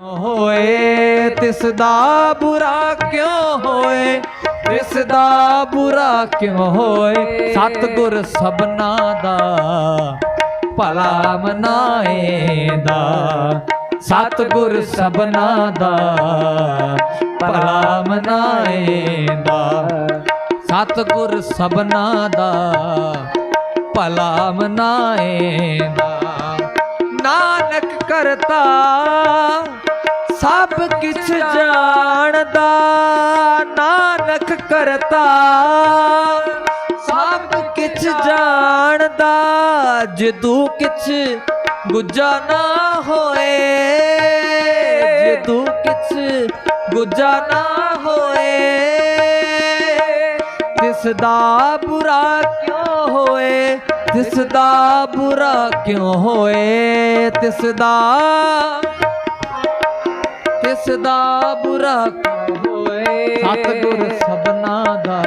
ਹੋਏ? ਤਿਸ ਦਾ ਬੁਰਾ ਕਿਉਂ ਹੋਏ? ਤਿਸ ਦਾ ਬੁਰਾ ਕਿਉਂ ਹੋਏ? ਸਤਿਗੁਰ ਸਭਨਾ ਦਾ, ਭਲਾ ਮਨਾਏਦਾ। ਸਤਿਗੁਰ ਸਭਨਾ ਦਾ, ਭਲਾ ਮਨਾਏਦਾ। ਸਤਿਗੁਰ ਸਭਨਾ ਦਾ, ਭਲਾ ਮਨਾਏਦਾ। ਨਾਨਕ ਕਰਤਾ, ਸਭ ਕਿਛ ਜਾਣਦਾ, ਨਾਨਕ ਕਰਤਾ, ਸਭ ਕਿਛ ਜਾਣਦਾ, ਜਦੋਂ ਕਿਛ ਗੁੱਜਾ ਨਾ ਹੋਏ, ਜਦੋਂ ਕਿਛ ਗੁੱਜਾ ਨਾ ਹੋਏ ਤਿਸ ਦਾ ਬੁਰਾ ਕਿਉਂ ਹੋਏ? ਤਿਸ ਦਾ ਬੁਰਾ ਕਿਉਂ ਹੋਏ? ਤਿਸ ਦਾ ਤਿਸ ਦਾ ਬੁਰਾ ਕਿਉਂ ਹੋਏ? ਸਤਿਗੁਰ ਸਭਨਾ ਦਾ,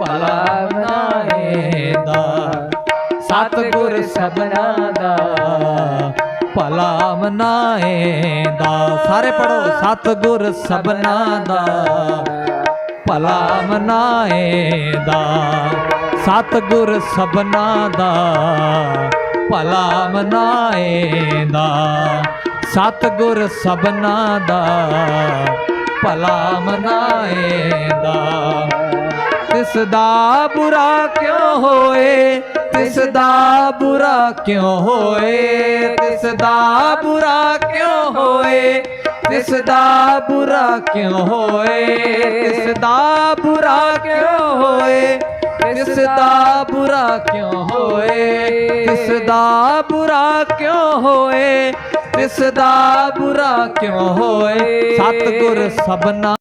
ਭਲਾ ਬਣਾਏਦਾ। ਸਤਿਗੁਰ ਸਭਨਾ ਦਾ, ਭਲਾ ਮਨਾਏਦਾ ਸਾਰੇ ਪੜੋ ਸਤਿਗੁਰ ਸਭਨਾ ਦਾ, ਭਲਾ ਮਨਾਏਦਾ ਸਤਿਗੁਰ ਸਭਨਾ ਦਾ ਭਲਾ ਮਨਾਏਦਾ। ਸਤਿਗੁਰ ਸਭਨਾ ਦਾ ਭਲਾ ਮਨਾਏਦਾ। ਤਿਸ ਦਾ ਬੁਰਾ ਕਿਉਂ ਹੋਏ? ਤਿਸ ਦਾ ਬੁਰਾ ਕਿਉਂ ਹੋਏ? ਤਿਸ ਦਾ ਬੁਰਾ ਕਿਉਂ ਹੋਏ? ਤਿਸ ਦਾ ਬੁਰਾ ਕਿਉਂ ਹੋਏ? ਤਿਸ ਦਾ ਬੁਰਾ ਕਿਉਂ ਹੋਏ? ਤਿਸ ਦਾ ਬੁਰਾ ਕਿਉਂ ਹੋਏ? ਤਿਸ ਦਾ ਬੁਰਾ ਕਿਉਂ ਹੋਏ? ਤਿਸ ਦਾ ਬੁਰਾ ਕਿਉਂ ਹੋਏ? ਸਤਿਗੁਰ ਸਭਨਾ